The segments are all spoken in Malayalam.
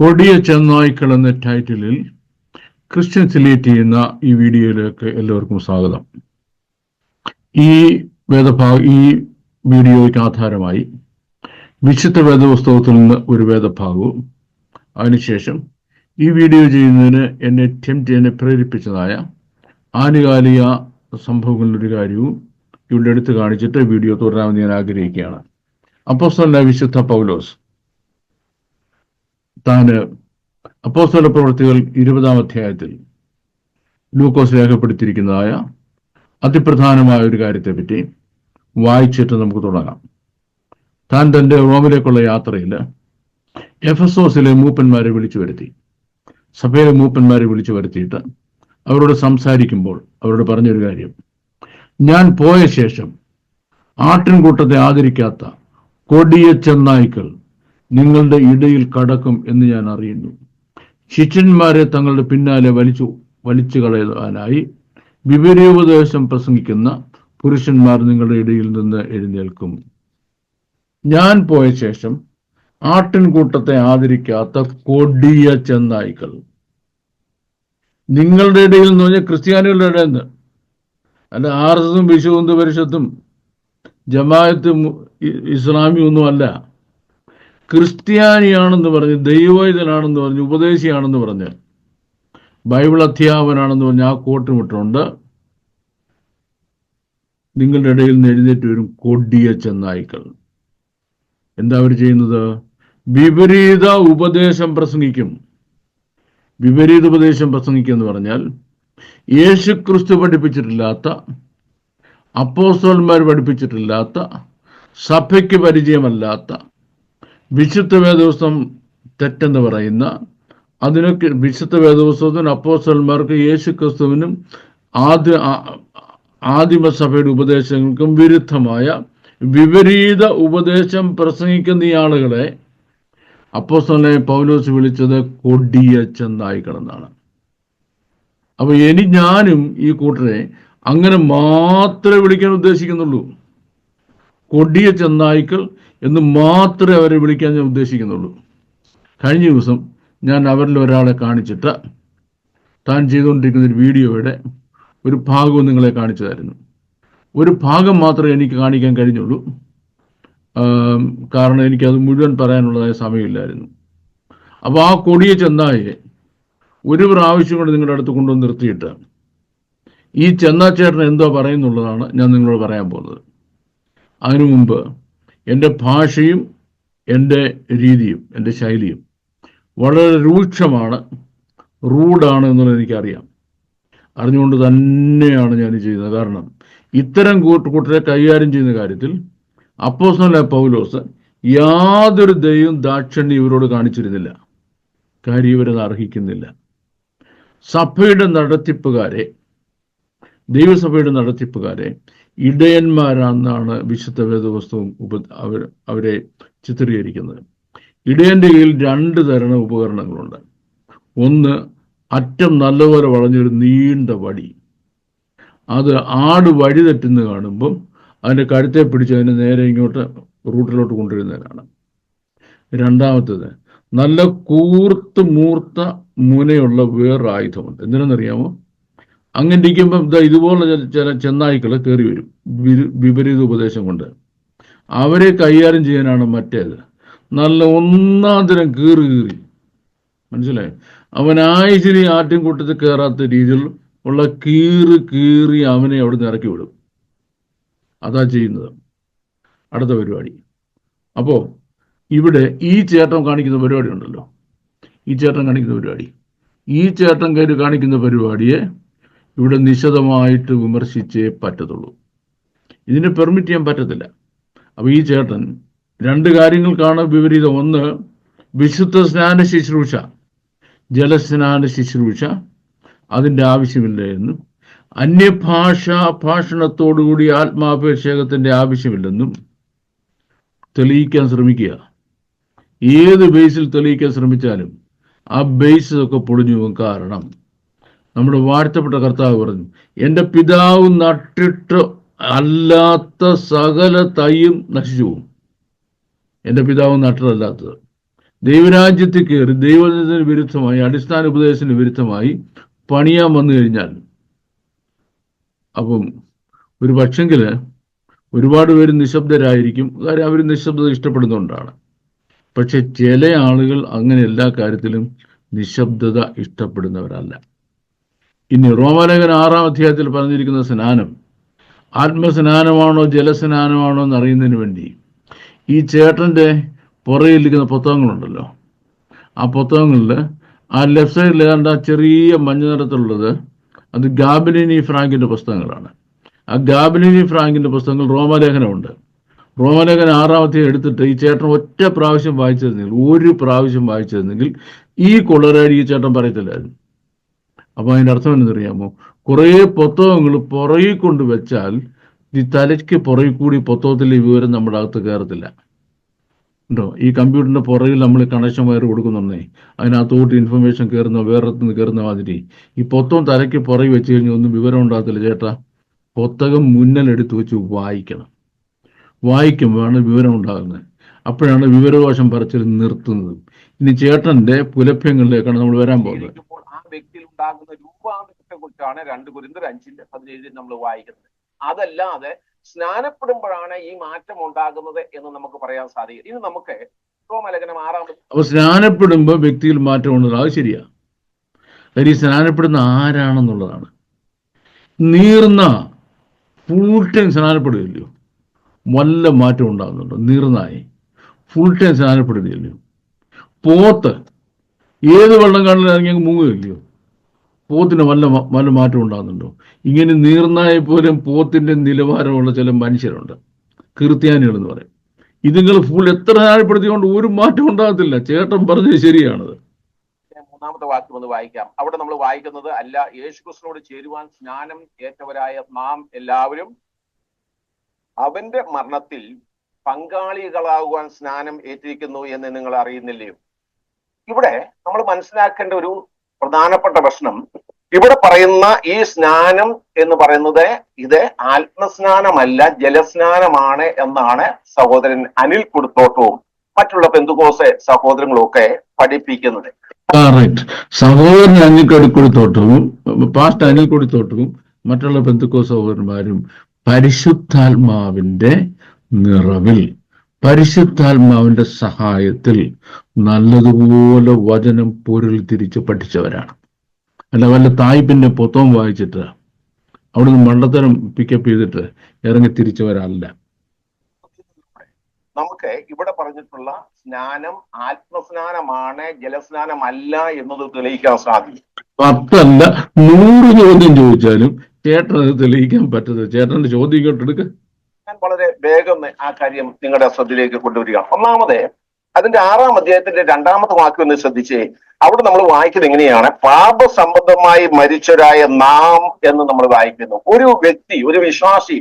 കൊടിയ ചെന്നായ്ക്കൾ ടൈറ്റിലിൽ ക്രിസ്ത്യൻ സിലേറ്റ് ചെയ്യുന്ന ഈ വീഡിയോയിലേക്ക് എല്ലാവർക്കും സ്വാഗതം. ഈ വേദഭാഗ ഈ വീഡിയോയ്ക്ക് ആധാരമായി വിശുദ്ധ വേദപുസ്തകത്തിൽ നിന്ന് ഒരു വേദഭാഗവും അതിനുശേഷം ഈ വീഡിയോ ചെയ്യുന്നതിന് എന്നെ ടെംപ്റ്റ് എന്നെ പ്രേരിപ്പിച്ചതായ ആനുകാലിക സംഭവങ്ങളുടെ ഒരു കാര്യവും ഇവിടെ എടുത്ത് കാണിച്ചിട്ട് വീഡിയോ തുടരാമെന്ന് ഞാൻ ആഗ്രഹിക്കുകയാണ്. അപ്പോസ്തല വിശുദ്ധ പൗലോസ് താന് അപ്പോസ്തല പ്രവൃത്തികൾ ഇരുപതാം അധ്യായത്തിൽ ലൂക്കോസ് രേഖപ്പെടുത്തിയിരിക്കുന്നതായ അതിപ്രധാനമായ ഒരു കാര്യത്തെപ്പറ്റി വായിച്ചിട്ട് നമുക്ക് തുടങ്ങാം. താൻ തന്റെ റോമിലേക്കുള്ള യാത്രയിൽ എഫസോസിലെ മൂപ്പന്മാരെ വിളിച്ചു വരുത്തി. സഭയിലെ മൂപ്പന്മാരെ വിളിച്ചു വരുത്തിയിട്ട് അവരോട് സംസാരിക്കുമ്പോൾ അവരോട് പറഞ്ഞൊരു കാര്യം. ഞാൻ പോയ ശേഷം ആട്ടിൻകൂട്ടത്തെ ആദരിക്കാത്ത കൊടിയ ചെന്നായ്ക്കൾ നിങ്ങളുടെ ഇടയിൽ കടക്കും എന്ന് ഞാൻ അറിയുന്നു. ശിഷ്യന്മാരെ തങ്ങളുടെ പിന്നാലെ വലിച്ചു വലിച്ചു കളയാനായി വിപരീപദേശം പ്രസംഗിക്കുന്ന പുരുഷന്മാർ നിങ്ങളുടെ ഇടയിൽ നിന്ന് എഴുന്നേൽക്കും. ഞാൻ പോയ ശേഷം ആട്ടിൻകൂട്ടത്തെ ആദരിക്കാത്ത കൊടിയ ചെന്നായ്ക്കൾ. നിങ്ങളുടെ ഇടയിൽ എന്ന് പറഞ്ഞാൽ ക്രിസ്ത്യാനികളുടെ ഇടയിൽ നിന്ന് അല്ല ആർ എസ് വിശുദ്ധ പരിഷത്തും ജമായത്തും ഇസ്ലാമിയും ഒന്നും അല്ല. ക്രിസ്ത്യാനിയാണെന്ന് പറഞ്ഞ് ദൈവവേദനാണെന്ന് പറഞ്ഞ് ഉപദേശിയാണെന്ന് പറഞ്ഞ് ബൈബിൾ അധ്യാപനാണെന്ന് പറഞ്ഞ് ആ കോട്ടുമിട്ടുണ്ട്. നിങ്ങളുടെ ഇടയിൽ നിന്ന് എഴുന്നേറ്റ് വരും കൊടിയ ചെന്നായ്ക്കൾ. എന്താ അവർ ചെയ്യുന്നത്? വിപരീത ഉപദേശം പ്രസംഗിക്കും. വിപരീത ഉപദേശം പ്രസംഗിക്കുക എന്ന് പറഞ്ഞാൽ യേശു ക്രിസ്തു പഠിപ്പിച്ചിട്ടില്ലാത്ത അപ്പോസ്തോന്മാർ പഠിപ്പിച്ചിട്ടില്ലാത്ത സഭയ്ക്ക് പരിചയമല്ലാത്ത വിശുദ്ധ വേദോസം തെറ്റെന്ന് പറയുന്ന അതിനൊക്കെ വിശുദ്ധ വേദവസ്തത്തിന് അപ്പോസ്തലന്മാർക്ക് യേശു ക്രിസ്തുവിനും ആദ്യ ആദിമസഭയുടെ ഉപദേശങ്ങൾക്കും വിരുദ്ധമായ വിപരീത ഉപദേശം പ്രസംഗിക്കുന്ന ഈ ആളുകളെ അപ്പോസ്തലനെ പൗലോസ് വിളിച്ചത് കൊടിയ ചെന്നായിക്കളെന്നാണ് അപ്പൊ ഇനി ഞാനും ഈ കൂട്ടരെ അങ്ങനെ മാത്രമേ വിളിക്കാൻ ഉദ്ദേശിക്കുന്നുള്ളൂ. കൊടിയ ചെന്നായ്ക്കൾ എന്ന് മാത്രമേ അവരെ വിളിക്കാൻ ഞാൻ ഉദ്ദേശിക്കുന്നുള്ളൂ. കഴിഞ്ഞ ദിവസം ഞാൻ അവരിൽ ഒരാളെ കാണിച്ചിട്ട് താൻ ചെയ്തുകൊണ്ടിരിക്കുന്ന ഒരു വീഡിയോയുടെ ഒരു ഭാഗവും നിങ്ങളെ കാണിച്ചതായിരുന്നു. ഒരു ഭാഗം മാത്രമേ എനിക്ക് കാണിക്കാൻ കഴിഞ്ഞുള്ളൂ. കാരണം എനിക്കത് മുഴുവൻ പറയാനുള്ളതായ സമയമില്ലായിരുന്നു. അപ്പോൾ ആ കൊടിയ ചെന്നായെ ഒരു പ്രാവശ്യം കൂടെ നിങ്ങളുടെ അടുത്ത് കൊണ്ടുവന്ന് നിർത്തിയിട്ട് ഈ ചെന്നാച്ചേട്ടൻ എന്തോ പറയുന്നുള്ളതാണ് ഞാൻ നിങ്ങളോട് പറയാൻ പോകുന്നത്. അതിനു മുമ്പ് എന്റെ ഭാഷയും എന്റെ രീതിയും എന്റെ ശൈലിയും വളരെ രൂക്ഷമാണ് റൂഡാണ് എന്നുള്ളത് എനിക്കറിയാം. അറിഞ്ഞുകൊണ്ട് തന്നെയാണ് ഞാൻ ചെയ്യുന്നത്. കാരണം ഇത്തരം കൂട്ടുകൂട്ടരെ കൈകാര്യം ചെയ്യുന്ന കാര്യത്തിൽ അപ്പോസ്തല പൗലോസ് യാതൊരു ദയവും ദാക്ഷണ്യം ഇവരോട് കാണിച്ചിരുന്നില്ല. കാര്യം ഇവരത് അർഹിക്കുന്നില്ല. സഭയുടെ നടത്തിപ്പുകാരെ ദൈവസഭയുടെ നടത്തിപ്പുകാരെ ഇടയന്മാരാണെന്നാണ് വിശുദ്ധ വേദവസ്തുവും ഉപ അവർ അവരെ ചിത്രീകരിക്കുന്നത്. ഇടയന്റെ കയ്യിൽ രണ്ട് തരണ ഉപകരണങ്ങളുണ്ട്. ഒന്ന് അറ്റം നല്ലപോലെ വളഞ്ഞൊരു നീണ്ട വടി. അത് ആട് വഴി തെറ്റുന്ന കാണുമ്പം അതിന്റെ കഴുത്തെ പിടിച്ച് അതിനെ നേരെ ഇങ്ങോട്ട് റൂട്ടിലോട്ട് കൊണ്ടുവരുന്നതിനാണ് രണ്ടാമത്തേത് നല്ല കൂർത്ത് മൂർത്ത മുനയുള്ള വേറൊരു ആയുധമുണ്ട് എന്തിനെന്നറിയാമോ അങ്ങനെ ഇരിക്കുമ്പം ഇതാ ഇതുപോലെ ചില ചെന്നായ്ക്കൾ കയറി വരും. വിപരീത ഉപദേശം കൊണ്ട്. അവരെ കൈകാര്യം ചെയ്യാനാണ് മറ്റേത്. നല്ല ഒന്നാന്തരം കീറി കീറി. മനസ്സിലായി? അവൻ ആയുസിന് ആട്ടിൻകൂട്ടത്തിൽ കയറാത്ത രീതിയിൽ ഉള്ള കീറി കീറി അവനെ അവിടെ നിന്ന് ഇറക്കി വിടും. അതാ ചെയ്യുന്നത്. അടുത്ത പരിപാടി. അപ്പോൾ ഇവിടെ ഈ ചേട്ടൻ കാണിക്കുന്ന പരിപാടി ഉണ്ടല്ലോ. ഈ ചേട്ടൻ കാണിക്കുന്ന പരിപാടി. ഈ ചേട്ടൻ കാണിക്കുന്ന പരിപാടിയെ ഇവിടെ നിശിതമായിട്ട് വിമർശിച്ചേ പറ്റത്തുള്ളൂ. ഇതിനെ പെർമിറ്റ് ചെയ്യാൻ പറ്റത്തില്ല. അപ്പോൾ ഈ ചേട്ടൻ രണ്ട് കാര്യങ്ങൾക്കാണ് വിപരീതം. ഒന്ന് വിശുദ്ധ സ്നാന ശുശ്രൂഷ ജലസ്നാന ശുശ്രൂഷ അതിന്റെ ആവശ്യമില്ല എന്നും അന്യഭാഷാ ഭാഷണത്തോടുകൂടി ആത്മാഭിഷേകത്തിന്റെ ആവശ്യമില്ലെന്നും തെളിയിക്കാൻ ശ്രമിക്കുക. ഏത് ബേസിൽ തെളിയിക്കാൻ ശ്രമിച്ചാലും ആ ബേസ് ഒക്കെ പൊളിഞ്ഞു കാരണം നമ്മുടെ വാഴ്ത്തപ്പെട്ട കർത്താവ് പറഞ്ഞു എന്റെ പിതാവ് നട്ടിട്ട് അല്ലാത്ത സകല തൈയും നശിച്ചു പോകും. എന്റെ പിതാവ് നട്ടതല്ലാത്തത് ദൈവരാജ്യത്തിൽ കയറി ദൈവത്തിന് വിരുദ്ധമായി അടിസ്ഥാന ഉപദേശത്തിന് വിരുദ്ധമായി പണിയാൻ വന്നു കഴിഞ്ഞാൽ അപ്പം ഒരു പക്ഷെങ്കിൽ ഒരുപാട് പേര് നിശബ്ദരായിരിക്കും. കാര്യം അവർ നിശബ്ദത ഇഷ്ടപ്പെടുന്നതുകൊണ്ടാണ് പക്ഷെ ചില ആളുകൾ അങ്ങനെ എല്ലാ കാര്യത്തിലും നിശബ്ദത ഇഷ്ടപ്പെടുന്നവരല്ല. ഇനി റോമാലേഖന ആറാം അധ്യായത്തിൽ പറഞ്ഞിരിക്കുന്ന സ്നാനം ആത്മസ്നാനമാണോ ജലസ്നാനമാണോ എന്ന് അറിയുന്നതിന് വേണ്ടി ഈ ചേട്ടന്റെ പുറയിലിരിക്കുന്ന പുസ്തകങ്ങളുണ്ടല്ലോ. ആ പുസ്തകങ്ങളിൽ ആ ലെഫ്റ്റ് സൈഡിൽ കണ്ട ചെറിയ മഞ്ഞ നിറത്തിലുള്ളത് അത് ഗാബിലിനി ഫ്രാങ്കിന്റെ പുസ്തകങ്ങളാണ്. ആ ഗാബിലിനി ഫ്രാങ്കിന്റെ പുസ്തകങ്ങൾ റോമലേഖനമുണ്ട്. റോമലേഖനം ആറാമത്തെ എടുത്തിട്ട് ഈ ചേട്ടൻ ഒറ്റ പ്രാവശ്യം വായിച്ചിരുന്നെങ്കിൽ ഒരു പ്രാവശ്യം വായിച്ചിരുന്നെങ്കിൽ ഈ കൊളരാടി ഈ ചേട്ടൻ പറയത്തില്ലായിരുന്നു. അപ്പൊ അതിന്റെ അർത്ഥം എന്തെന്നറിയാമോ കുറേ പുത്തകങ്ങൾ പുറകിൽ കൊണ്ട് വെച്ചാൽ ഈ തലയ്ക്ക് പുറകിൽ കൂടി പുത്തകത്തിലെ വിവരം നമ്മുടെ അകത്ത് കയറത്തില്ല. ഉണ്ടോ? ഈ കമ്പ്യൂട്ടറിന്റെ പുറകിൽ നമ്മൾ കണക്ഷൻ വയർ കൊടുക്കുന്നുണ്ടേ. അതിനകത്തോട്ട് ഇൻഫർമേഷൻ കയറുന്ന വേറെ നിന്ന് കയറുന്ന മാതിരി. ഈ പൊത്തം തലയ്ക്ക് പുറകിൽ വെച്ച് കഴിഞ്ഞാൽ ഒന്നും വിവരം ഉണ്ടാകത്തില്ല ചേട്ടാ. പുസ്തകം മുന്നിലെടുത്ത് വെച്ച് വായിക്കണം. വായിക്കുമ്പോഴാണ് വിവരം ഉണ്ടാകുന്നത്. അപ്പോഴാണ് വിവരകോശം പറച്ചിൽ നിർത്തുന്നത്. ഇനി ചേട്ടന്റെ പുലഭ്യങ്ങളിലേക്കാണ് നമ്മൾ വരാൻ പോകുന്നത്. വ്യക്തിയിൽ ഉണ്ടാകുന്ന രൂപാന്തരത്തെ കുറിച്ചാണ് രണ്ട് കുരിന്തർ അഞ്ചിന്റെ പതിനേഴിൽ നമ്മൾ വായിക്കുന്നത്. അതല്ലാതെ സ്നാനപ്പെടുമ്പോഴാണ് ഈ മാറ്റം ഉണ്ടാകുന്നത് എന്ന് നമുക്ക് പറയാൻ സാധിക്കും. ഇത് നമുക്ക് റോമലേഖനം ആറാമത് അപ്പൊ സ്നാനപ്പെടുമ്പോൾ വ്യക്തിയിൽ മാറ്റം ഉണ്ടാകും അത് ശരിയാ. ഈ സ്നാനപ്പെടുന്ന ആരാണെന്നുള്ളതാണ്. നീർന്ന ഫുൾ ടൈം സ്നാനപ്പെടുകയില്ലയോ? വല്ല മാറ്റം ഉണ്ടാകുന്നുണ്ടോ? നീർന്നായി. ഫുൾ ടൈം സ്നാനപ്പെടുകയില്ലയോ? പോത്ത് ഏത് വെള്ളം കാണിലും ഇറങ്ങി മുങ്ങുകയില്ലയോ? പോത്തിന് വല്ല വല്ല മാറ്റം ഉണ്ടാകുന്നുണ്ടോ? ഇങ്ങനെ നീർന്നായ പോലും പോത്തിന്റെ നിലവാരമുള്ള ചില മനുഷ്യരുണ്ട്. ക്രിസ്ത്യാനികൾ എന്ന് പറയും. ഇതുങ്ങൾ ഫുൾ എത്ര സ്നാനപ്പെടുത്തിക്കൊണ്ട് ഒരു മാറ്റം ഉണ്ടാകത്തില്ല. ചേട്ടൻ പറഞ്ഞത് ശരിയാണത്. മൂന്നാമത്തെ വാക്യം ഒന്ന് വായിക്കാം. അവിടെ നമ്മൾ വായിക്കുന്നത് അല്ല യേശുക്രിസ്തുനോട് ചേരുവാൻ സ്നാനം ഏറ്റവരായ നാം എല്ലാവരും അവന്റെ മരണത്തിൽ പങ്കാളികളാകുവാൻ സ്നാനം ഏറ്റിരിക്കുന്നു എന്ന് നിങ്ങൾ അറിയുന്നില്ലയോ? ഇവിടെ നമ്മൾ മനസ്സിലാക്കേണ്ട ഒരു പ്രധാനപ്പെട്ട പ്രശ്നം ഇവിടെ പറയുന്ന ഈ സ്നാനം എന്ന് പറയുന്നത് ഇത് ആത്മസ്നാനമല്ല ജലസ്നാനമാണ് എന്നാണ് സഹോദരൻ അനിൽ കുടുത്തോട്ടവും മറ്റുള്ള പെന്തുകോസെ സഹോദരങ്ങളും ഒക്കെ പഠിപ്പിക്കുന്നത് സഹോദരൻ അനിൽ കൊടുത്തോട്ടവും പാസ്റ്റ് അനിൽ കൊടുത്തോട്ടവും മറ്റുള്ള ബന്ധുക്കോ സഹോദരന്മാരും? പരിശുദ്ധാത്മാവിന്റെ നിറവിൽ പരിശുദ്ധാത്മാവിന്റെ സഹായത്തിൽ നല്ലതുപോലെ വചനം പൊരുൾ തിരിച്ച് പഠിച്ചവരാണ്. അല്ല വല്ല തായ്പിന്റെ പൊത്തവും വായിച്ചിട്ട് അവിടെ നിന്ന് മണ്ടത്തരം പിക്കപ്പ് ചെയ്തിട്ട് ഇറങ്ങി തിരിച്ചവരല്ല. നമുക്ക് ഇവിടെ പറഞ്ഞിട്ടുള്ള സ്നാനം ആത്മസ്നാനമാണ് ജലസ്നാനമല്ല എന്നത് തെളിയിക്കാൻ സാധിക്കും. പത്തല്ല നൂറ് ചോദ്യം ചോദിച്ചാലും ചേട്ടൻ അത് തെളിയിക്കാൻ പറ്റത്തില്ല. ചേട്ടന്റെ ചോദ്യം കേട്ടെടുക്ക. ഞാൻ വളരെ വേഗം ആ കാര്യം നിങ്ങളുടെ ശ്രദ്ധയിലേക്ക് കൊണ്ടുവരിക ഒന്നാമത് അതിന്റെ ആറാം അധ്യായത്തിന്റെ രണ്ടാമത്തെ വാക്ക് ഒന്ന് ശ്രദ്ധിച്ചേ. അവിടെ നമ്മൾ വായിക്കുന്നത് എങ്ങനെയാണ്? പാപസംബന്ധമായി മരിച്ചവരായ നാം എന്ന് നമ്മൾ വായിക്കുന്നു. ഒരു വ്യക്തി ഒരു വിശ്വാസി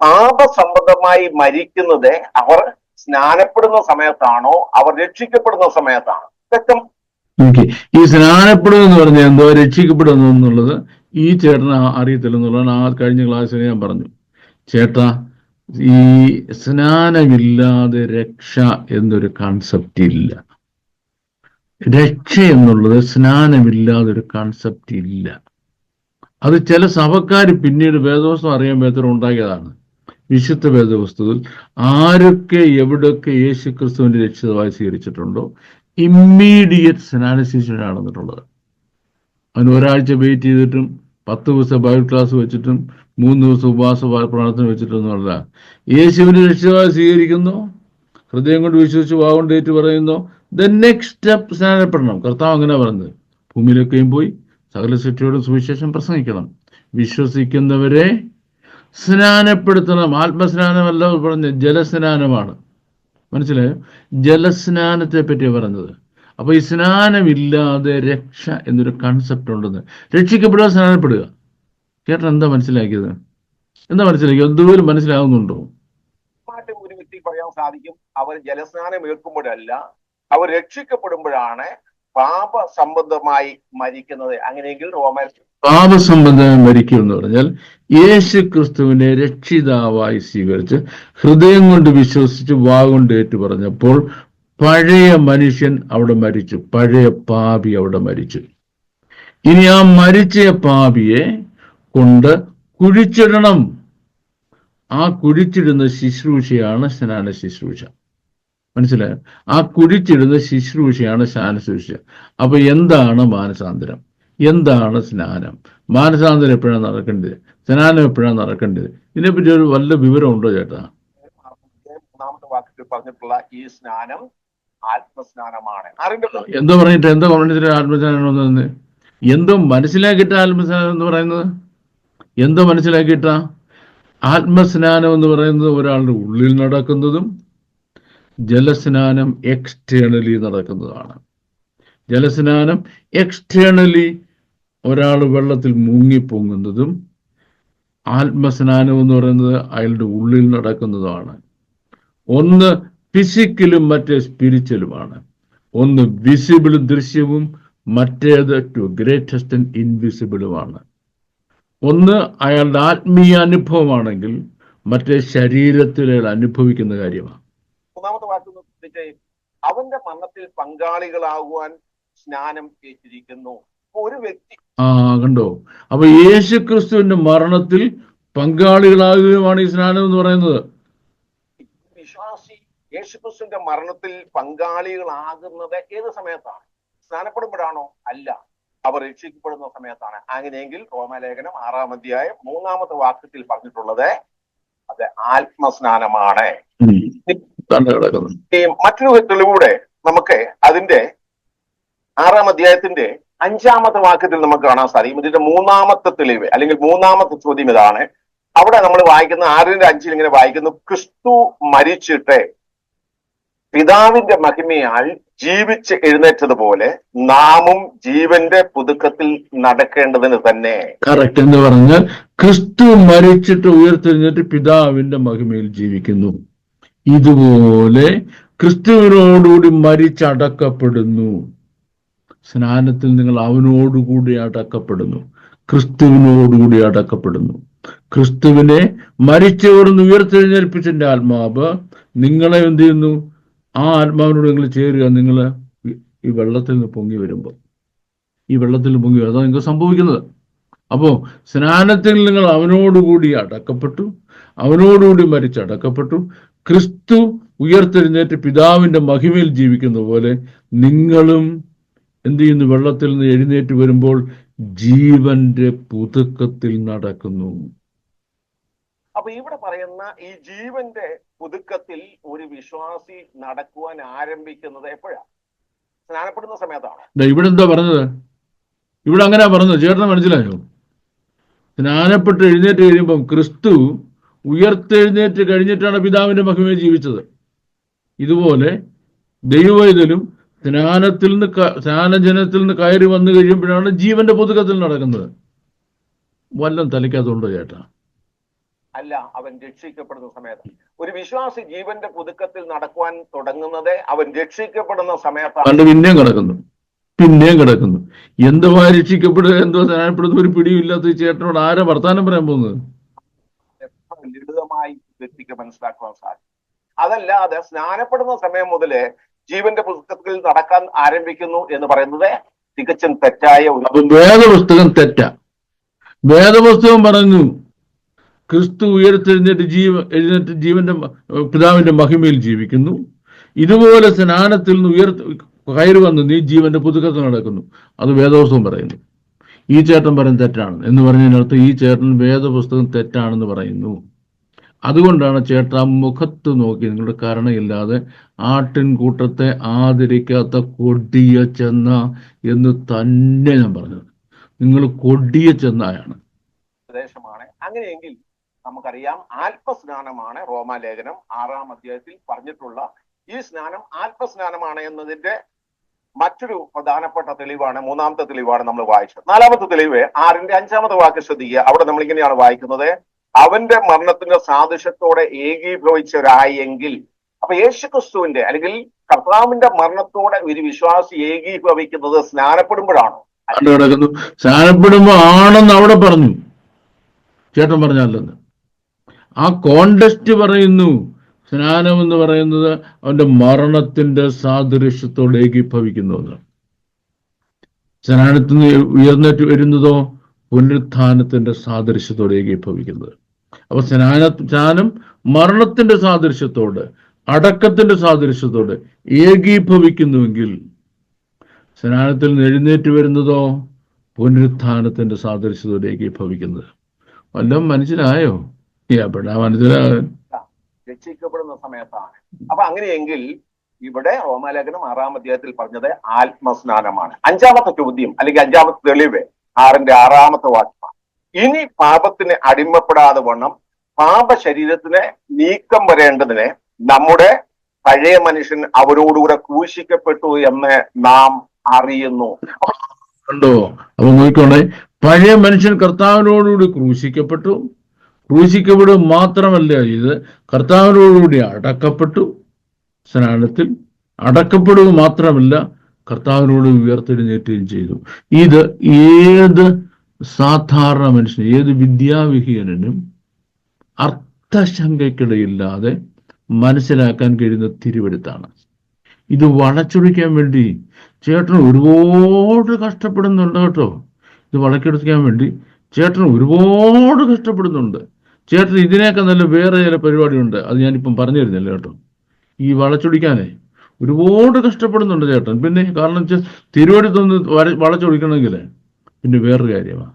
പാപസംബന്ധമായി മരിക്കുന്നത് അവർ സ്നാനപ്പെടുന്ന സമയത്താണോ? അവർ രക്ഷിക്കപ്പെടുന്ന സമയത്താണോ? വ്യക്തം ഈ സ്നാനപ്പെടുക എന്ന് പറഞ്ഞാൽ എന്തോ രക്ഷിക്കപ്പെടുന്നു എന്നുള്ളത് ഈ ചേട്ടന് അറിയത്തില്ലെന്നുള്ളതാണ് ആ കഴിഞ്ഞ ക്ലാസ്സിൽ ഞാൻ പറഞ്ഞു. ചേട്ടാ ഈ സ്നാനമില്ലാതെ രക്ഷ എന്നൊരു കൺസെപ്റ്റ് ഇല്ല. രക്ഷ എന്നുള്ളത് സ്നാനമില്ലാതെ ഒരു കൺസെപ്റ്റ് ഇല്ല. അത് ചില സഭക്കാർ പിന്നീട് വേദവസ്തു അറിയാൻ വേദം ഉണ്ടാക്കിയതാണ്. വിശുദ്ധ വേദവസ്തുവിൽ ആരൊക്കെ എവിടെയൊക്കെ യേശു ക്രിസ്തുവിന്റെ രക്ഷിതമായി സ്വീകരിച്ചിട്ടുണ്ടോ ഇമ്മീഡിയറ്റ് സ്നാനശേഷി നടന്നിട്ടുള്ളത്. അതിന് ഒരാഴ്ച വെയിറ്റ് ചെയ്തിട്ടും പത്ത് ദിവസം ബൈബിൾ ക്ലാസ് വെച്ചിട്ടും മൂന്ന് ദിവസം ഉപവാസ പ്രാർത്ഥന വെച്ചിട്ടൊന്നുമല്ല യേശുവിനെ രക്ഷിതമായി സ്വീകരിക്കുന്നു. ഹൃദയം കൊണ്ട് വിശ്വസിച്ച് വാഗോണ്ട് ഏറ്റു പറയുന്നു ദ നെക്സ്റ്റ് സ്റ്റെപ്പ് സ്നാനപ്പെടണം. കർത്താവ് അങ്ങനെ പറഞ്ഞത് ഭൂമിയിലൊക്കെയും പോയി സകല സൃഷ്ടിയോടും സുവിശേഷം പ്രസംഗിക്കണം. വിശ്വസിക്കുന്നവരെ സ്നാനപ്പെടുത്തണം. ആത്മസ്നാനമല്ല പറഞ്ഞ ജലസ്നാനമാണ്. മനസ്സിലായോ? ജലസ്നാനത്തെ പറ്റിയാണ് പറഞ്ഞത്. അപ്പൊ ഈ സ്നാനമില്ലാതെ രക്ഷ എന്നൊരു കൺസെപ്റ്റ് ഉണ്ടെന്ന്. രക്ഷിക്കപ്പെടുക സ്നാനപ്പെടുക. ചേട്ടൻ എന്താ മനസ്സിലാക്കിയത്? എന്താ മനസ്സിലാക്കിയത് എന്തുപോലും മനസ്സിലാവുന്നുണ്ടോ? ഒരു വ്യക്തി പറയാൻ സാധിക്കും? അവർ ജലസ്നാനം ഏൽക്കുമ്പോഴല്ല അവർ രക്ഷിക്കപ്പെടുമ്പോഴാണ് പാപ സംബന്ധമായി മരിക്കുന്നത്. അങ്ങനെയെങ്കിൽ റോമൻ പാപസംബന്ധമായി മരിക്കും എന്ന് പറഞ്ഞാൽ യേശു ക്രിസ്തുവിനെ രക്ഷിതാവായി സ്വീകരിച്ച് ഹൃദയം കൊണ്ട് വിശ്വസിച്ച് വാഗൊണ്ട് ഏറ്റു പറഞ്ഞപ്പോൾ പഴയ മനുഷ്യൻ അവിടെ മരിച്ചു. പഴയ പാപി അവിടെ മരിച്ചു. ഇനി ആ മരിച്ച പാപിയെ കൊണ്ട് കുഴിച്ചിടണം. ആ കുഴിച്ചിടുന്ന ശുശ്രൂഷയാണ് സ്നാന ശുശ്രൂഷ. മനസ്സിലായോ? ആ കുഴിച്ചിടുന്ന ശുശ്രൂഷയാണ് സ്നാന ശുശ്രൂഷ. അപ്പൊ എന്താണ് മാനസാന്തരം? എന്താണ് സ്നാനം? മാനസാന്തരം എപ്പോഴാണ് നടക്കേണ്ടത്? സ്നാനം എപ്പോഴാണ് നടക്കേണ്ടത്? ഇതിനെപ്പറ്റി ഒരു വല്ല വിവരമുണ്ടോ ചേട്ടാ? മൂന്നാമത്തെ വാക്യത്തിൽ പറഞ്ഞിട്ടുള്ള ഈ സ്നാനം ആത്മസ്നാനമാണ്. എന്തോ പറഞ്ഞിട്ട് എന്തോ പറഞ്ഞിട്ട് ആത്മസ്നാനം എന്തോ മനസ്സിലാക്കിയിട്ട് ആത്മസ്നാനം എന്ന് പറയുന്നത്? എന്തോ മനസ്സിലാക്കിയിട്ട? ആത്മസ്നാനം എന്ന് പറയുന്നത് ഒരാളുടെ ഉള്ളിൽ നടക്കുന്നതും ജലസ്നാനം എക്സ്റ്റേണലി നടക്കുന്നതാണ്. ജലസ്നാനം എക്സ്റ്റേണലി ഒരാൾ വെള്ളത്തിൽ മുങ്ങിപ്പൊങ്ങുന്നതും ആത്മസ്നാനം എന്ന് പറയുന്നത് അയാളുടെ ഉള്ളിൽ നടക്കുന്നതാണ്. ഒന്ന് ഫിസിക്കലും മറ്റേ സ്പിരിച്വലുമാണ് ഒന്ന് വിസിബിളും ദൃശ്യവും മറ്റേത് ടു ഗ്രേറ്റസ്റ്റ് ഇൻവിസിബിളുമാണ് ഒന്ന് അയാളുടെ ആത്മീയ അനുഭവമാണെങ്കിൽ മറ്റേ ശരീരത്തിൽ അയാൾ അനുഭവിക്കുന്ന കാര്യമാണ്. മൂന്നാമത്തെ അവന്റെ മരണത്തിൽ പങ്കാളികളാകുവാൻ സ്നാനം ഏറ്റിരിക്കുന്നു. ഒരു വ്യക്തി ആ കണ്ടോ? അപ്പൊ യേശു ക്രിസ്തുവിന്റെ മരണത്തിൽ പങ്കാളികളാകുകയുമാണ് ഈ സ്നാനം എന്ന് പറയുന്നത്. വിശ്വാസി യേശുക്രിസ്തുവിന്റെ മരണത്തിൽ പങ്കാളികളാകുന്നത് ഏത് സമയത്താണ്? സ്നാനപ്പെടുമ്പോഴാണോ? അല്ല. അവർ രക്ഷിക്കപ്പെടുന്ന സമയത്താണ്. അങ്ങനെയെങ്കിൽ റോമലേഖനം ആറാം അധ്യായം മൂന്നാമത്തെ വാക്യത്തിൽ പറഞ്ഞിട്ടുള്ളത് അത് ആത്മസ്നാനമാണ്. മറ്റൊരു തെളിവൂടെ നമുക്ക് അതിന്റെ ആറാം അധ്യായത്തിന്റെ അഞ്ചാമത്തെ വാക്യത്തിൽ നമുക്ക് കാണാൻ സാധിക്കും. ഇതിന്റെ മൂന്നാമത്തെ തെളിവ് അല്ലെങ്കിൽ മൂന്നാമത്തെ ചോദ്യം ഇതാണ്. അവിടെ നമ്മൾ വായിക്കുന്ന ആറിന്റെ അഞ്ചിൽ ഇങ്ങനെ വായിക്കുന്നു ക്രിസ്തു മരിച്ചിട്ട് പിതാവിന്റെ മഹിമയാൽ ജീവിച്ച് എഴുന്നേറ്റതുപോലെ നാമും ജീവന്റെ പുതുക്കത്തിൽ നടക്കേണ്ടതിന് തന്നെ. കറക്റ്റ് എന്ന് പറഞ്ഞാൽ ക്രിസ്തു മരിച്ചിട്ട് ഉയർത്തെഴുന്നേറ്റ് പിതാവിന്റെ മഹിമയിൽ ജീവിക്കുന്നു. ഇതുപോലെ ക്രിസ്തുവിനോടുകൂടി മരിച്ചടക്കപ്പെടുന്നു സ്നാനത്തിൽ നിങ്ങൾ അവനോടുകൂടി അടക്കപ്പെടുന്നു. ക്രിസ്തുവിനോടുകൂടി അടക്കപ്പെടുന്നു. ക്രിസ്തുവിനെ മരിച്ചവർന്ന് ഉയർത്തെഴുന്നേൽപ്പിച്ചതിന്റെ ആത്മാവ് നിങ്ങളെ എന്ത് ചെയ്യുന്നു? ആ ആത്മാവിനോട് നിങ്ങൾ ചേരുക. നിങ്ങൾ ഈ വെള്ളത്തിൽ നിന്ന് പൊങ്ങി വരുമ്പോൾ ഈ വെള്ളത്തിൽ പൊങ്ങി അതാണ് നിങ്ങൾക്ക് സംഭവിക്കുന്നത്. അപ്പോൾ സ്നാനത്തിൽ നിങ്ങൾ അവനോടുകൂടി അടക്കപ്പെട്ടു. അവനോടുകൂടി മരിച്ചടക്കപ്പെട്ടു ക്രിസ്തു ഉയർത്തെഴുന്നേറ്റ് പിതാവിന്റെ മഹിമയിൽ ജീവിക്കുന്ന പോലെ നിങ്ങളും എന്ത് ചെയ്യുന്നു? വെള്ളത്തിൽ നിന്ന് എഴുന്നേറ്റ് വരുമ്പോൾ ജീവന്റെ പുതുക്കത്തിൽ നടക്കുന്നു. അപ്പൊ ഇവിടെ പറയുന്ന ഈ ജീവന്റെ പുതുക്കത്തിൽ ഒരു വിശ്വാസി നടക്കുവാൻ ആരംഭിക്കുന്നത് എപ്പോഴാ? സ്നാനപ്പെടുന്ന സമയത്താണ്? ഇവിടെ എന്താ പറഞ്ഞത്? ഇവിടെ അങ്ങനെ പറഞ്ഞത്. ചേട്ടന് മനസ്സിലായോ? സ്നാനപ്പെട്ട് എഴുന്നേറ്റ് കഴിയുമ്പം ക്രിസ്തു ഉയർത്തെഴുന്നേറ്റ് കഴിഞ്ഞിട്ടാണ് പിതാവിന്റെ മഹിമയിൽ ജീവിച്ചത്. ഇതുപോലെ ദൈവവൈതലും സ്നാനത്തിൽ നിന്ന് സ്നാനജനത്തിൽ നിന്ന് കയറി വന്നു കഴിയുമ്പോഴാണ് ജീവന്റെ പുതുക്കത്തിൽ നടക്കുന്നത്. വല്ലം തലയ്ക്കകത്തുണ്ടോ ചേട്ടാ? അല്ല അവൻ രക്ഷിക്കപ്പെടുന്ന സമയത്ത്. ഒരു വിശ്വാസി ജീവന്റെ പുതുക്കത്തിൽ നടക്കുവാൻ തുടങ്ങുന്നത് അവൻ രക്ഷിക്കപ്പെടുന്ന സമയത്താണ്. പിന്നെയും കിടക്കുന്നു. പിന്നെയും കിടക്കുന്നു. എന്തുവാ രക്ഷിക്കപ്പെടുക? എന്തോ സ്നാനപ്പെടുന്ന ഒരു പിടിയും ഇല്ലാത്ത ഈ ചേട്ടനോട് ആരാ വർത്താനം പറയാൻ പോകുന്നത്? ലളിതമായി വ്യക്തിക്ക് മനസ്സിലാക്കുവാൻ സാധിക്കും. അതല്ലാതെ സ്നാനപ്പെടുന്ന സമയം മുതൽ ജീവന്റെ പുസ്തകത്തിൽ നടക്കാൻ ആരംഭിക്കുന്നു എന്ന് പറയുന്നത് തികച്ചും തെറ്റായ വേദപുസ്തകം തെറ്റ. വേദപുസ്തകം പറഞ്ഞു ക്രിസ്തു ഉയർത്തെഴുന്നേറ്റ് ജീവ എഴുന്നേറ്റ് ജീവന്റെ പിതാവിന്റെ മഹിമയിൽ ജീവിക്കുന്നു. ഇതുപോലെ സ്നാനത്തിൽ നിന്ന് ഉയർ കയറി വന്ന് നീ ജീവന്റെ പുതുക്കത്തിൽ നടക്കുന്നു. അത് വേദവസ്തവം പറയുന്നു. ഈ ചേട്ടൻ പറയുന്നത് തെറ്റാണ്. എന്ന് പറഞ്ഞതിനർത്ഥം ഈ ചേട്ടൻ വേദപുസ്തകം തെറ്റാണെന്ന് പറയുന്നു. അതുകൊണ്ടാണ് ചേട്ടൻ മുഖത്ത് നോക്കി നിങ്ങളുടെ കരുണയില്ലാതെ ആട്ടിൻകൂട്ടത്തെ ആദരിക്കാത്ത കൊടിയ ചെന്ന എന്ന് തന്നെ ഞാൻ പറഞ്ഞത്. നിങ്ങൾ കൊടിയ ചെന്നായാണ് അങ്ങനെയെങ്കിൽ നമുക്കറിയാം ആത്മസ്നാനമാണ് റോമാലേഖനം ആറാം അധ്യായത്തിൽ പറഞ്ഞിട്ടുള്ള ഈ സ്നാനം ആത്മസ്നാനമാണ് എന്നതിന്റെ മറ്റൊരു പ്രധാനപ്പെട്ട തെളിവാണ് മൂന്നാമത്തെ തെളിവാണ് നമ്മൾ വായിച്ചത്. നാലാമത്തെ തെളിവ് ആറിന്റെ അഞ്ചാമത്തെ വാക്ക് ശ്രദ്ധിക്കുക. അവിടെ നമ്മൾ ഇങ്ങനെയാണ് വായിക്കുന്നത്. അവന്റെ മരണത്തിന്റെ സാദൃശ്യത്തോടെ ഏകീഭവിച്ചവരായെങ്കിൽ അപ്പൊ യേശുക്രിസ്തുവിന്റെ അല്ലെങ്കിൽ കർത്താവിന്റെ മരണത്തോടെ ഒരു വിശ്വാസി ഏകീഭവിക്കുന്നത് സ്നാനപ്പെടുമ്പോഴാണോ? സ്നാനപ്പെടുമ്പോ ആണെന്ന് അവിടെ പറഞ്ഞു. ചേട്ടൻ പറഞ്ഞല്ലെന്ന് ആ കോണ്ടസ്റ്റ് പറയുന്നു. സ്നാനം എന്ന് പറയുന്നത് അവന്റെ മരണത്തിന്റെ സാദൃശ്യത്തോട് ഏകീഭവിക്കുന്നു സ്നാനത്തിൽ നിന്ന് ഉയർന്നിട്ട് വരുന്നതോ പുനരുത്ഥാനത്തിന്റെ സാദൃശ്യത്തോട് ഏകീഭവിക്കുന്നത്. അപ്പൊ സ്നാന സ്നാനം മരണത്തിന്റെ സാദൃശ്യത്തോട് അടക്കത്തിന്റെ സാദൃശ്യത്തോട് ഏകീഭവിക്കുന്നുവെങ്കിൽ സ്നാനത്തിൽ നിന്ന് എഴുന്നേറ്റ് വരുന്നതോ പുനരുത്ഥാനത്തിന്റെ സാദൃശ്യത്തോട് ഏകീഭവിക്കുന്നത്. വല്ലതും മനസ്സിലായോ? രക്ഷിക്കപ്പെടുന്ന സമയത്താണ്. അപ്പൊ അങ്ങനെയെങ്കിൽ ഇവിടെ റോമാലേഖനം ആറാം അധ്യായത്തിൽ പറഞ്ഞത് ആത്മസ്നാനമാണ്. അഞ്ചാമത്തെ ചോദ്യം അല്ലെങ്കിൽ അഞ്ചാമത്തെ തെളിവ് ആറിന്റെ ആറാമത്തെ വാക്യമാണ്. ഇനി പാപത്തിന് അടിമപ്പെടാതെ വണ്ണം പാപ ശരീരത്തിന് നീക്കം വരേണ്ടതിന് നമ്മുടെ പഴയ മനുഷ്യൻ അവരോടുകൂടെ ക്രൂശിക്കപ്പെട്ടു എന്ന് നാം അറിയുന്നു. കണ്ടോ? അപ്പൊ നോക്കിക്കോണേ പഴയ മനുഷ്യൻ കർത്താവിനോടുകൂടി ക്രൂശിക്കപ്പെട്ടു ക്രൂശിക്കപ്പെടുക മാത്രമല്ല ഇത് കർത്താവിനോടുകൂടി അടക്കപ്പെട്ടു സ്നാനത്തിൽ അടക്കപ്പെടുക മാത്രമല്ല കർത്താവിനോട് ഉയർത്തെഴുന്നേറ്റുകയും ചെയ്തു. ഇത് ഏത് സാധാരണ മനുഷ്യൻ ഏത് വിദ്യാവിഹീനനും അർത്ഥശങ്കയ്ക്കിടയില്ലാതെ മനസ്സിലാക്കാൻ കഴിയുന്ന തിരുവെടുത്താണ്. ഇത് വളച്ചൊടിക്കാൻ വേണ്ടി ചേട്ടൻ ഒരുപാട് കഷ്ടപ്പെടുന്നുണ്ട് കേട്ടോ. ഇത് വളച്ചൊടിക്കാൻ വേണ്ടി ചേട്ടൻ ഒരുപാട് കഷ്ടപ്പെടുന്നുണ്ട്. ചേട്ടൻ ഇതിനേക്കാൾ നല്ല വേറെ ചില പരിപാടിയുണ്ട് അത് ഞാനിപ്പം പറഞ്ഞു തരുന്നില്ല കേട്ടോ. ഈ വളച്ചൊടിക്കാനേ. ഒരുപാട് കഷ്ടപ്പെടുന്നുണ്ട് ചേട്ടൻ. പിന്നെ കാരണം വെച്ചാൽ തിരുവടുത്തൊന്ന് വര വളച്ചൊടിക്കണമെങ്കിൽ പിന്നെ വേറൊരു കാര്യമാണ്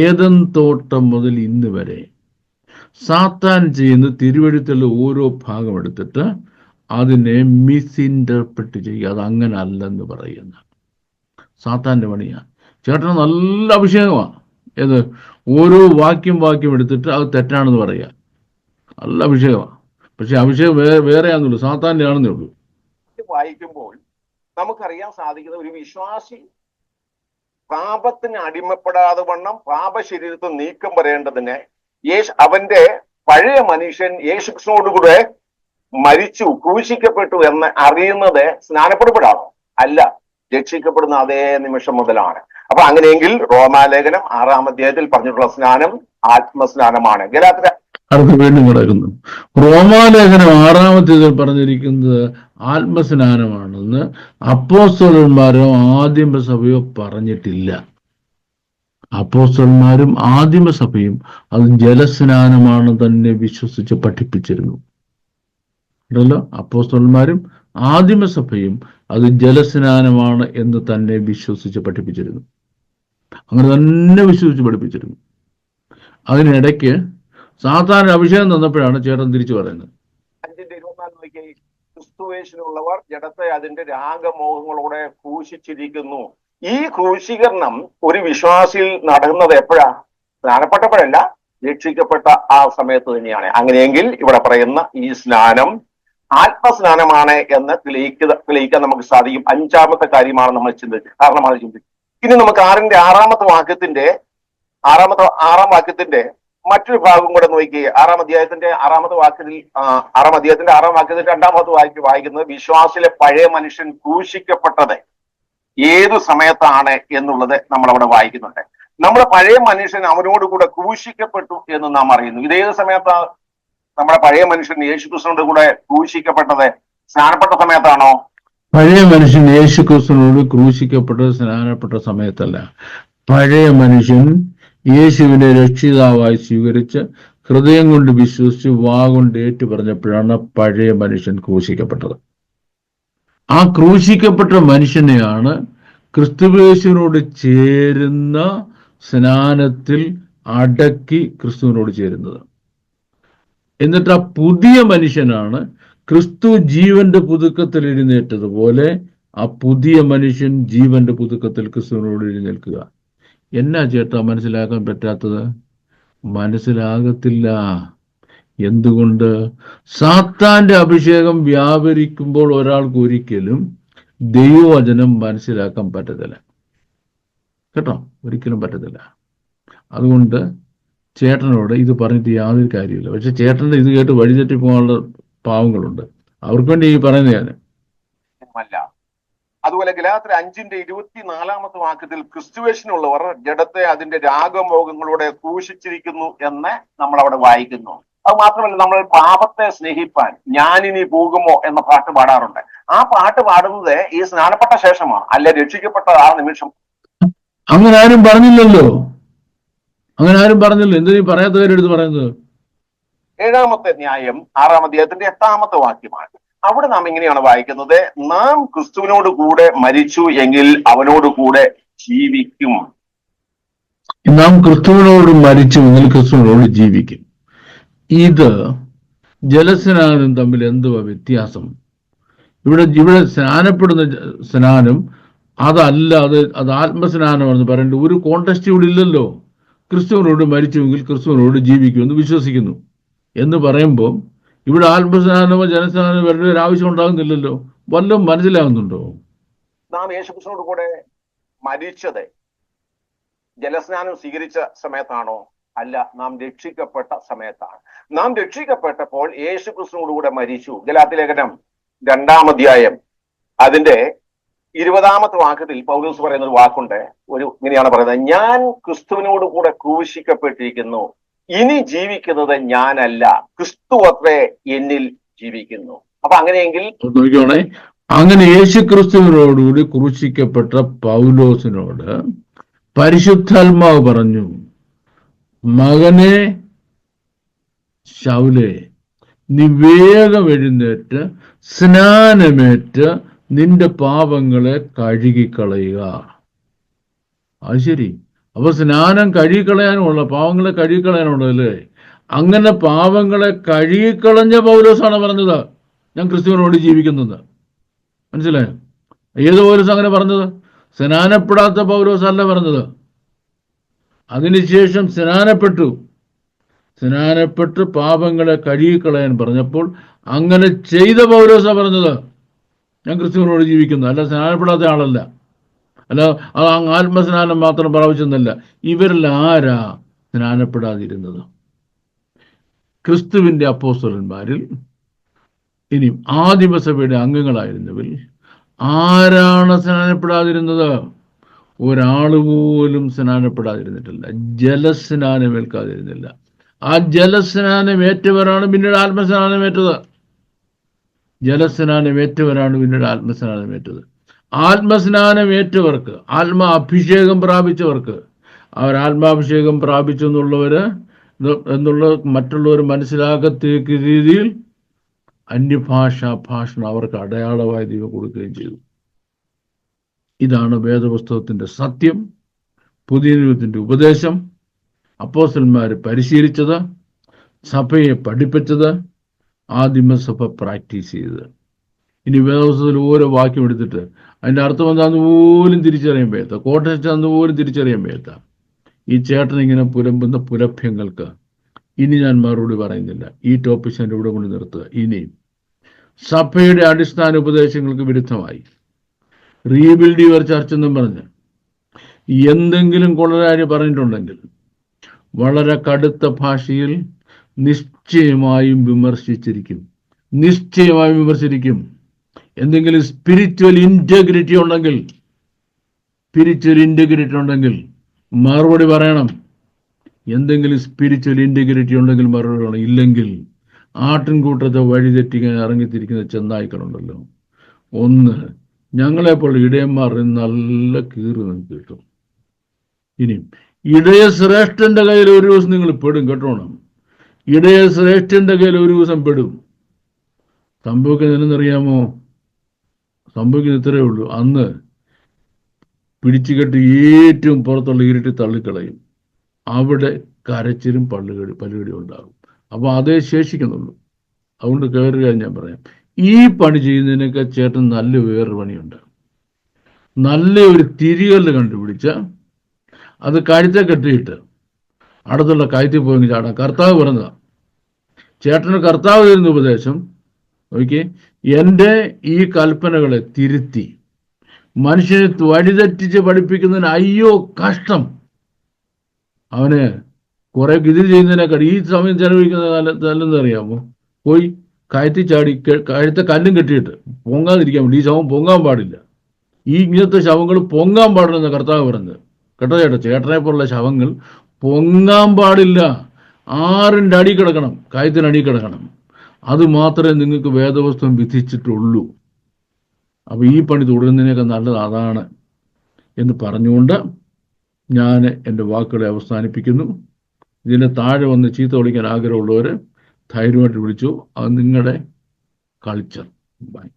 ഏതൻ തോട്ടം മുതൽ ഇന്ന് വരെ സാത്താൻ ചെയ്യുന്ന തിരുവഴുത്തുള്ള ഓരോ ഭാഗം എടുത്തിട്ട് അതിനെ മിസ്ഇന്റർപ്രറ്റ് ചെയ്യുക. അത് അങ്ങനെ അല്ലെന്ന് പറയുന്ന സാത്താന്റെ പണിയാണ് ചേട്ടന് നല്ല അഭിഷേകമാണ് ഏത്? ഓരോ വാക്യം വാക്യം എടുത്തിട്ട് അത് തെറ്റാണെന്ന് പറയുക. നല്ല അഭിഷേകമാണ് പക്ഷെ അഭിഷേകം വേറെ വേറെയാണെന്നുള്ളു. സാത്താന്റെ ആണെന്നേ ഉള്ളൂ വായിക്കുമ്പോൾ നമുക്കറിയാൻ സാധിക്കുന്ന ഒരു വിശ്വാസി പാപത്തിന് അടിമപ്പെടാതെ വണ്ണം പാപശരീരത്തിൽ നീക്കം വരേണ്ടതിന് യേശു അവന്റെ പഴയ മനുഷ്യൻ യേശുക്രിസ്തുനോടുകൂടെ മരിച്ചു ക്രൂശിക്കപ്പെട്ടു എന്ന് അറിയുന്നത് സ്നാനപ്പെടുമ്പോഴാണോ അല്ല. രക്ഷിക്കപ്പെടുന്ന അതേ നിമിഷം മുതലാണ്. അപ്പൊ അങ്ങനെയെങ്കിൽ റോമാലേഖനം ആറാം അധ്യായത്തിൽ പറഞ്ഞിട്ടുള്ള സ്നാനം ആത്മസ്നാനമാണ്. ഗലാത്ര അടുത്ത് വീണ്ടും കിടക്കുന്നു റോമാലേഖനം ആറാമത്തേതിൽ പറഞ്ഞിരിക്കുന്നത് ആത്മസ്നാനമാണെന്ന് അപ്പോസ്തലന്മാരോ ആദിമസഭയോ പറഞ്ഞിട്ടില്ല. അപ്പോസ്തലന്മാരും ആദിമ സഭയും അത് ജലസ്നാനമാണ് തന്നെ വിശ്വസിച്ച് പഠിപ്പിച്ചിരുന്നു. ഉണ്ടല്ലോ? അപ്പോസ്തലന്മാരും ആദിമ സഭയും അത് ജലസ്നാനമാണ് എന്ന് തന്നെ വിശ്വസിച്ച് പഠിപ്പിച്ചിരുന്നു. അങ്ങനെ തന്നെ വിശ്വസിച്ച് പഠിപ്പിച്ചിരുന്നു. അതിനിടയ്ക്ക് സാധാരണ അഭിഷേകം തന്നപ്പോഴാണ് ചേട്ടൻ തിരിച്ചു പറയുന്നത്. അഞ്ചിന്റെ നോക്കി ക്രിസ്തുവേശിനുള്ളവർ ജഡത്തെ അതിന്റെ രാഗമോഹങ്ങളോടെ ക്രൂശിച്ചിരിക്കുന്നു. ഈ ക്രൂശീകരണം ഒരു വിശ്വാസിൽ നടക്കുന്നത് എപ്പോഴാ? സ്നാനപ്പെട്ടപ്പോഴല്ല രക്ഷിക്കപ്പെട്ട ആ സമയത്ത് തന്നെയാണ്. അങ്ങനെയെങ്കിൽ ഇവിടെ പറയുന്ന ഈ സ്നാനം ആത്മസ്നാനമാണ് എന്ന് തെളിയിക്കുക തെളിയിക്കാൻ നമുക്ക് സാധിക്കും. അഞ്ചാമത്തെ കാര്യമാണ് നമ്മൾ ചിന്തിച്ചത് കാരണമാണ് ചിന്തിച്ചത് ഇനി നമുക്ക് ആറിന്റെ ആറാമത്തെ വാക്യത്തിന്റെ ആറാമത്തെ ആറാം വാക്യത്തിന്റെ മറ്റൊരു ഭാഗം കൂടെ നോക്കി. ആറാം അധ്യായത്തിന്റെ ആറാമത്തെ വാക്യത്തിൽ ആറാം അധ്യായത്തിന്റെ ആറാം വാക്യത്തിൽ രണ്ടാമത്തെ വാക്യം വായിക്കുന്നത് വിശ്വാസിലെ പഴയ മനുഷ്യൻ ക്രൂശിക്കപ്പെട്ടത് ഏതു സമയത്താണ് എന്നുള്ളത് നമ്മൾ അവിടെ വായിക്കുന്നുണ്ട്. നമ്മുടെ പഴയ മനുഷ്യൻ അവനോട് കൂടെ ക്രൂശിക്കപ്പെട്ടു എന്ന് നാം അറിയുന്നു. ഇതേത് സമയത്താ? നമ്മുടെ പഴയ മനുഷ്യൻ യേശുക്രിസ്തുവിന്റെ കൂടെ ക്രൂശിക്കപ്പെട്ടത്? സ്നാനപ്പെട്ട സമയത്താണോ? പഴയ മനുഷ്യൻ യേശു ക്രിസ്തുവിനോട് ക്രൂശിക്കപ്പെട്ട സ്നാനപ്പെട്ട സമയത്തല്ല. പഴയ മനുഷ്യൻ യേശുവിനെ രക്ഷിതാവായി സ്വീകരിച്ച് ഹൃദയം കൊണ്ട് വിശ്വസിച്ച് വാ കൊണ്ട് ഏറ്റു പറഞ്ഞപ്പോഴാണ് പഴയ മനുഷ്യൻ ക്രൂശിക്കപ്പെട്ടത്. ആ ക്രൂശിക്കപ്പെട്ട മനുഷ്യനെയാണ് ക്രിസ്തുവേശുവിനോട് ചേരുന്ന സ്നാനത്തിൽ അടക്കി ക്രിസ്തുവിനോട് ചേരുന്നത്. എന്നിട്ട് ആ പുതിയ മനുഷ്യനാണ് ക്രിസ്തു ജീവന്റെ പുതുക്കത്തിൽ എഴുന്നേറ്റതുപോലെ ആ പുതിയ മനുഷ്യൻ ജീവന്റെ പുതുക്കത്തിൽ ക്രിസ്തുവിനോട് എഴുന്നേൽക്കുക. എന്നാ ചേട്ടാ മനസ്സിലാക്കാൻ പറ്റാത്തത്? മനസ്സിലാകത്തില്ല. എന്തുകൊണ്ട്? സാത്താന്റെ അഭിഷേകം വ്യാപരിക്കുമ്പോൾ ഒരാൾക്ക് ഒരിക്കലും ദൈവവചനം മനസ്സിലാക്കാൻ പറ്റത്തില്ല. കേട്ടോ? ഒരിക്കലും പറ്റത്തില്ല. അതുകൊണ്ട് ചേട്ടനോട് ഇത് പറഞ്ഞിട്ട് യാതൊരു കാര്യമില്ല പക്ഷെ ചേട്ടന്റെ ഇത് കേട്ട് വഴിതെറ്റി പോകാനുള്ള പാവങ്ങളുണ്ട്. അവർക്ക് വേണ്ടി ഈ പറയുന്നത് ഞാൻ. അതുപോലെ ഗലാത്ര അഞ്ചിന്റെ ഇരുപത്തിനാലാമത്തെ വാക്യത്തിൽ ക്രിസ്തുവേഷനുള്ളവർ ജഡത്തെ അതിന്റെ രാഗമോഹങ്ങളോടെ ക്രൂശിച്ചിരിക്കുന്നു എന്ന് നമ്മൾ അവിടെ വായിക്കുന്നു. അത് മാത്രമല്ല നമ്മൾ പാപത്തെ സ്നേഹിപ്പാൻ ഞാനിനി പോകുമോ എന്ന പാട്ട് പാടാറുണ്ട്. ആ പാട്ട് പാടുന്നത് ഈ സ്നാനപ്പെട്ട ശേഷമാണ്. അല്ലെ രക്ഷിക്കപ്പെട്ട ആ നിമിഷം. അങ്ങനെ ആരും പറഞ്ഞില്ലല്ലോ. അങ്ങനെ ആരും പറഞ്ഞില്ല. എന്തിനീ പറയാത്തവരെടുത്ത് പറയുന്നത്? ഏഴാമത്തെ ന്യായം ആറാം അധ്യായത്തിന്റെ എട്ടാമത്തെ വാക്യമാണ്. അവിടെ നാം ഇങ്ങനെയാണ് വായിക്കുന്നത് നാം ക്രിസ്തുവിനോട് കൂടെ മരിച്ചു എങ്കിൽ അവനോട് കൂടെ ജീവിക്കും. നാം ക്രിസ്തുവിനോട് മരിച്ചു എങ്കിൽ ക്രിസ്തുവിനോട് ജീവിക്കും. ഇത് ജലസ്നാനം തമ്മിൽ എന്തുവാ വ്യത്യാസം? ഇവിടെ ഇവിടെ സ്നാനപ്പെടുന്ന സ്നാനം അതല്ല അത് അത് ആത്മസ്നാനമാണെന്ന് പറയേണ്ട ഒരു കോണ്ടസ്റ്റ് ഇവിടെ ഇല്ലല്ലോ. ക്രിസ്തുവിനോട് മരിച്ചുവെങ്കിൽ ക്രിസ്തുവിനോട് ജീവിക്കുമെന്ന് വിശ്വസിക്കുന്നു. എന്ന് പറയുമ്പോൾ ഇവിടെ ആത്മസ്നാനമോ ജനസ്നാനമോ വരേണ്ട ഒരു ആവശ്യം ഉണ്ടാകുന്നില്ലല്ലോ. വല്ലതും മനസ്സിലാകുന്നുണ്ടോ? നാം യേശുക്രിസ്തുവിനോട് കൂടെ മരിച്ചത് ജലസ്നാനം സ്വീകരിച്ച സമയത്താണോ? അല്ല നാം രക്ഷിക്കപ്പെട്ട സമയത്താണ്. നാം രക്ഷിക്കപ്പെട്ടപ്പോൾ യേശുക്രിസ്തുവിനോട് കൂടെ മരിച്ചു. ഗലാത്തി ലേഖനം രണ്ടാം അധ്യായം. അതിന്റെ ഇരുപതാമത്തെ വാക്യത്തിൽ പൗലൂസ് പറയുന്ന ഒരു വാക്കുണ്ട്. ഒരു ഇങ്ങനെയാണ് പറയുന്നത്. ഞാൻ ക്രിസ്തുവിനോട് കൂടെ ക്രൂശിക്കപ്പെട്ടിരിക്കുന്നു. ഇനി ജീവിക്കുന്നത് ഞാനല്ല. ക്രിസ്തു അത്രേ എന്നിൽ ജീവിക്കുന്നു. അപ്പൊ അങ്ങനെയെങ്കിൽ നോക്കിക്കോണേ. അങ്ങനെ യേശു ക്രിസ്തുവിനോടുകൂടി ക്രൂശിക്കപ്പെട്ട പൗലോസിനോട് പരിശുദ്ധാത്മാവ് പറഞ്ഞു മകനെ ശൗലെ നീ വേഗം എഴുന്നേറ്റ് സ്നാനമേറ്റ് നിന്റെ പാപങ്ങളെ കഴുകിക്കളയുക. അത് ശരി. അപ്പൊ സ്നാനം കഴുകിക്കളയാനുമുള്ള പാവങ്ങളെ കഴുകിക്കളയാനുള്ളതല്ലേ അങ്ങനെ പാവങ്ങളെ കഴുകിക്കളഞ്ഞ പൗലോസാണ് പറഞ്ഞത്. ഞാൻ ക്രിസ്തുവിനോട് ജീവിക്കുന്നത്. മനസ്സിലായോ? ഏത് പൗലോസ് അങ്ങനെ പറഞ്ഞത്? സ്നാനപ്പെടാത്ത പൗലോസ് അല്ല പറഞ്ഞത് അതിനുശേഷം സ്നാനപ്പെട്ടു. സ്നാനപ്പെട്ട് പാപങ്ങളെ കഴുകിക്കളയാൻ പറഞ്ഞപ്പോൾ അങ്ങനെ ചെയ്ത പൗരോസ പറഞ്ഞത്. ഞാൻ ക്രിസ്തുവിനോട് ജീവിക്കുന്നു. അല്ല സ്നാനപ്പെടാത്ത ആളല്ല. അല്ല ആത്മസ്നാനം മാത്രം പ്രാപിച്ചെന്നല്ല ഇവരിൽ ആരാ സ്നാനപ്പെടാതിരുന്നത്? ക്രിസ്തുവിന്റെ അപ്പോസ്തലന്മാരിൽ ഇനി ആദിമസഭയുടെ അംഗങ്ങളായിരുന്നവരിൽ ആരാണ് സ്നാനപ്പെടാതിരുന്നത്? ഒരാൾ പോലും സ്നാനപ്പെടാതിരുന്നിട്ടില്ല ജലസ്നാനം ഏൽക്കാതിരുന്നില്ല ആ ജലസ്നാനം ഏറ്റവരാണ് പിന്നീട് ആത്മസ്നാനം ഏറ്റത് ജലസ്നാനം ഏറ്റവരാണ് പിന്നീട് ആത്മസ്നാനം ഏറ്റത് ആത്മസ്നാനം ഏറ്റവർക്ക് ആത്മ അഭിഷേകം പ്രാപിച്ചവർക്ക്. അവർ ആത്മാഭിഷേകം പ്രാപിച്ചു എന്നുള്ളവർ എന്നുള്ള മറ്റുള്ളവർ മനസ്സിലാകത്തേക്ക് രീതിയിൽ അന്യഭാഷ ഭാഷണം അവർക്ക് അടയാളമായി ദൈവം കൊടുക്കുകയും ചെയ്തു. ഇതാണ് വേദപുസ്തകത്തിന്റെ സത്യം പുതിയ ദൈവത്തിന്റെ ഉപദേശം. അപ്പോസ്റ്റന്മാർ പരിശീലിച്ചത് സഭയെ പഠിപ്പിച്ചത് ആദിമസഭ പ്രാക്ടീസ് ചെയ്തത്. ഇനി വേദപുസ്തകത്തിൽ ഓരോ വാക്യം എടുത്തിട്ട് അതിന്റെ അർത്ഥം എന്താന്ന് പോലും തിരിച്ചറിയാൻ വയ്യാത്ത. കോട്ടയത്താന്ന് പോലും തിരിച്ചറിയാൻ വയ്യാത്ത. ഈ ചേട്ടൻ ഇങ്ങനെ പുലമ്പുന്ന പുലഭ്യങ്ങൾക്ക് ഇനി ഞാൻ മറുപടി പറയുന്നില്ല. ഈ ടോപ്പിക് ഞാൻ ഇവിടെ കൊണ്ട് നിർത്തുക. ഇനിയും സഭയുടെ അടിസ്ഥാന ഉപദേശങ്ങൾക്ക് വിരുദ്ധമായി റീബിൽഡ് യുവർ ചർച്ച് എന്നും പറഞ്ഞ് എന്തെങ്കിലും കൊള്ളരാരി പറഞ്ഞിട്ടുണ്ടെങ്കിൽ വളരെ കടുത്ത ഭാഷയിൽ നിശ്ചയമായും വിമർശിച്ചിരിക്കും. നിശ്ചയമായും വിമർശിച്ചിരിക്കും എന്തെങ്കിലും സ്പിരിച്വൽ ഇന്റഗ്രിറ്റി ഉണ്ടെങ്കിൽ സ്പിരിച്വൽ ഇന്റഗ്രിറ്റി ഉണ്ടെങ്കിൽ മറുപടി പറയണം. എന്തെങ്കിലും സ്പിരിച്വൽ ഇന്റഗ്രിറ്റി ഉണ്ടെങ്കിൽ മറുപടി പറയണം. ഇല്ലെങ്കിൽ ആട്ടിൻകൂട്ടത്തെ വഴിതെറ്റിക്കാൻ ഇറങ്ങിത്തിരിക്കുന്ന ചെന്നായ്ക്കളുണ്ടല്ലോ. ഒന്ന് ഞങ്ങളെപ്പോൾ ഇടയന്മാർ നല്ല കീറി നിങ്ങൾക്ക് കിട്ടും. ഇനി ഇടയ ശ്രേഷ്ഠന്റെ കയ്യിൽ ഒരു ദിവസം നിങ്ങൾ പെടും കേട്ടോണം ഇടയ ശ്രേഷ്ഠന്റെ കയ്യിൽ ഒരു ദിവസം പെടും. സംഭവിക്കുന്നതിനെന്നറിയാമോ സംഭവിക്കുന്ന ഇത്രയേ ഉള്ളൂ അന്ന് പിടിച്ചുകെട്ടി ഏറ്റവും പുറത്തുള്ള ഇരുട്ടി തള്ളിക്കളയും. അവിടെ കരച്ചിലും പള്ളുകടി പല്ലുകടി ഉണ്ടാകും. അപ്പോൾ അതേ ശേഷിക്കുന്നുള്ളൂ. അതുകൊണ്ട് കയറി കാര്യം ഞാൻ പറയാം. ഈ പണി ചെയ്യുന്നതിനൊക്കെ ചേട്ടൻ നല്ല വേറൊരു പണിയുണ്ട്. നല്ല ഒരു തിരികല്ല് കണ്ടുപിടിച്ച അത് കഴുത്തെ കെട്ടിയിട്ട് അടുത്തുള്ള കയറ്റി പോയെങ്കിൽ ചാടാം. കർത്താവ് പറഞ്ഞതാ. ചേട്ടന് കർത്താവ് തരുന്ന ഉപദേശം നോക്കി എന്റെ ഈ കൽപ്പനകളെ തിരുത്തി മനുഷ്യനെ വഴിതെറ്റിച്ച് പഠിപ്പിക്കുന്നതിന് അയ്യോ കഷ്ടം. അവന് കുറെ ഇത് ചെയ്യുന്നതിനേക്കാൾ ഈ സമയം ചെലവഴിക്കുന്നത് നല്ല നല്ലെന്ന് അറിയാമോ? പോയി കയറ്റി ചാടി കഴുത്ത കല്ലും കെട്ടിയിട്ട് പൊങ്ങാതിരിക്കാൻ വേണ്ടി ഈ ശവം പൊങ്ങാൻ പാടില്ല. ഈ ഇങ്ങനത്തെ ശവങ്ങൾ പൊങ്ങാൻ പാടില്ലെന്ന് കർത്താവ് പറഞ്ഞത്. കേട്ടോ ചേട്ടാ ചേട്ടനെ പോലുള്ള ശവങ്ങൾ പൊങ്ങാൻ പാടില്ല. ആറിന്റെ അടി കിടക്കണം കയത്തിന് അടി കിടക്കണം. അത് മാത്രമേ നിങ്ങൾക്ക് വേദവസ്ത്രം വിധിച്ചിട്ടുള്ളൂ. അപ്പോൾ ഈ പണി തുടരുന്നതിനേക്കാൾ നല്ലത് അതാണ് എന്ന് പറഞ്ഞുകൊണ്ട് ഞാൻ എന്റെ വാക്കുകളെ അവസാനിപ്പിക്കുന്നു. ഇതിന്റെ താഴെ വന്ന് ചീത്ത വിളിക്കാൻ ആഗ്രഹമുള്ളവർ ധൈര്യമായിട്ട് വിളിച്ചു. അത് നിങ്ങളുടെ കൾച്ചർ ബൈ